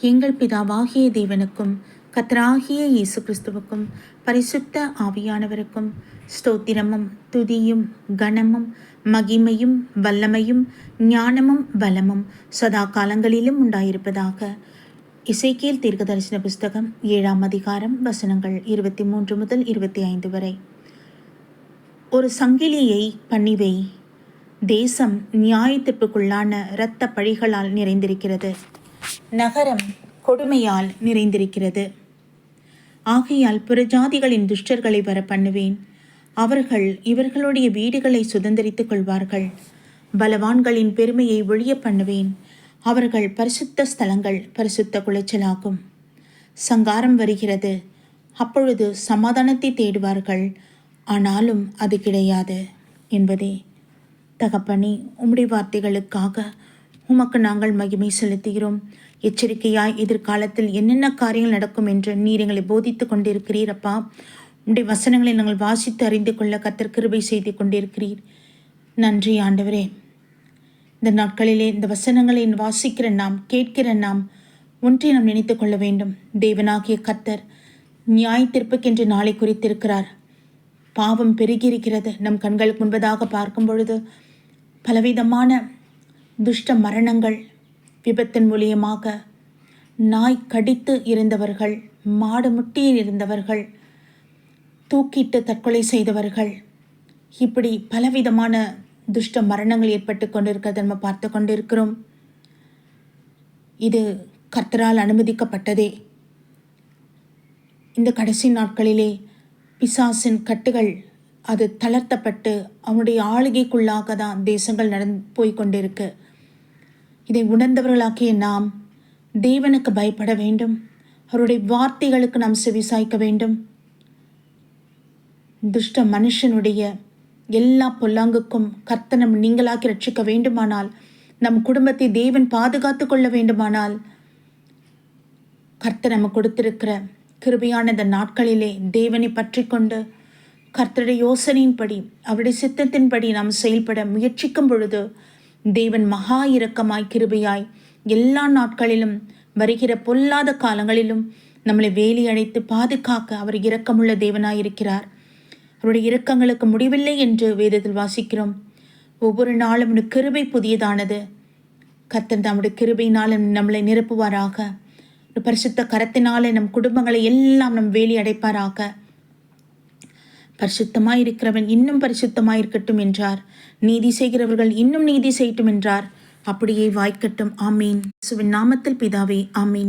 எங்கள் பிதாவாகிய தேவனுக்கும் கத்தராகிய இயேசு கிறிஸ்துவுக்கும் பரிசுத்த ஆவியானவருக்கும் ஸ்தோத்திரமும் துதியும் கனமும் மகிமையும் வல்லமையும் ஞானமும் பலமும் சதா காலங்களிலும் உண்டாயிருப்பதாக இசைக்கியல் தீர்க்கதரிசன புஸ்தகம் ஏழாம் அதிகாரம் வசனங்கள் இருபத்தி மூன்று முதல் இருபத்தி ஐந்து வரை. ஒரு சங்கிலியை பண்ணிவை தேசம் நியாயத்திற்குள்ளான இரத்த பழிகளால் நிறைந்திருக்கிறது. நகரம் கொடுமையால் நிறைந்திருக்கிறது. ஆகையால் புறஜாதிகளின் துஷ்டர்களை வர பண்ணுவேன். அவர்கள் இவர்களுடைய வீடுகளை சுதந்திரித்துக் கொள்வார்கள். பலவான்களின் பெருமையை ஒழிய பண்ணுவேன். அவர்கள் பரிசுத்த ஸ்தலங்கள் பரிசுத்த குலைச்சலாகும். சங்காரம் வருகிறது. அப்பொழுது சமாதானத்தை தேடுவார்கள். ஆனாலும் அது கிடையாது என்பதே தகப்பனே உம்முடைய வார்த்தைகளுக்காக உமக்கு நாங்கள் மகிமை செலுத்துகிறோம். எச்சரிக்கையாய் எதிர்காலத்தில் என்னென்ன காரியங்கள் நடக்கும் என்று நீர் எங்களை போதித்து கொண்டிருக்கிறீரப்பா உடைய வசனங்களை நாங்கள் வாசித்து அறிந்து கொள்ள கத்தர் கிருபை செய்து கொண்டிருக்கிறீர். நன்றி ஆண்டவரே. இந்த நாட்களிலே இந்த வசனங்களை வாசிக்கிற நாம் கேட்கிற நாம் ஒன்றை நாம் நினைத்து கொள்ள வேண்டும். தேவனாகிய கத்தர் நியாய தீர்ப்புக்கென்று நாளை குறித்திருக்கிறார். பாவம் பெருகியிருக்கிறது நம் கண்களுக்கு முன்பதாக பார்க்கும் பொழுது பலவிதமான துஷ்ட மரணங்கள் விபத்தின் மூலியமாக நாய் கடித்து இருந்தவர்கள் மாடு முட்டியில் இருந்தவர்கள் தூக்கிட்டு தற்கொலை செய்தவர்கள். இப்படி பலவிதமான துஷ்ட மரணங்கள் ஏற்பட்டு கொண்டிருக்கிறத நம்ம பார்த்து கொண்டிருக்கிறோம். இது கர்த்தரால் அனுமதிக்கப்பட்டதே. இந்த கடைசி நாட்களிலே பிசாசின் கட்டுகள் அது தளர்த்தப்பட்டு அவனுடைய ஆளுகைக்குள்ளாக தான் தேசங்கள் நடந்து போய் கொண்டிருக்கு. இதை உணர்ந்தவர்களாக்கிய நாம் தேவனுக்கு பயப்பட வேண்டும். அவருடைய வார்த்தைகளுக்கு நாம் செவிசாய்க்க வேண்டும். துஷ்ட மனுஷனுடைய எல்லா பொல்லாங்குக்கும் கர்த்தனம் நீங்களாக்கி ரட்சிக்க வேண்டுமானால் நம் குடும்பத்தை தேவன் பாதுகாத்து கொள்ள வேண்டுமானால் கர்த்தர் நம்ம கொடுத்திருக்கிற கிருபையான இந்த நாட்களிலே தேவனை பற்றி கொண்டு கர்த்தருடைய யோசனையின்படி அவருடைய சித்தத்தின்படி நாம் செயல்பட முயற்சிக்கும் பொழுது தேவன் மகா இரக்கமாய் கிருபையாய் எல்லா நாட்களிலும் வருகிற பொல்லாத காலங்களிலும் நம்மளை வேலி அழைத்து பாதுகாக்க அவர் இரக்கமுள்ள தேவனாயிருக்கிறார். அவருடைய இரக்கங்களுக்கு முடிவில்லை என்று வேதத்தில் வாசிக்கிறோம். ஒவ்வொரு நாளும் கிருபை புதியதானது. கத்தன் தம்முடைய கிருபையினாலும் நம்மளை நிரப்புவாராக. பரிசுத்த கரத்தினாலே நம் குடும்பங்களை எல்லாம் நம் வேலி அடைப்பாராக. பரிசுத்தமாய் இருக்கிறவன் இன்னும் பரிசுத்தமாய் இருக்கட்டும் என்றார். நீதி செய்கிறவர்கள் இன்னும் நீதி செய்யட்டும் என்றார். அப்படியே வாய்க்கட்டும். ஆமீன். சுவின் நாமத்தில் பிதாவே ஆமீன்.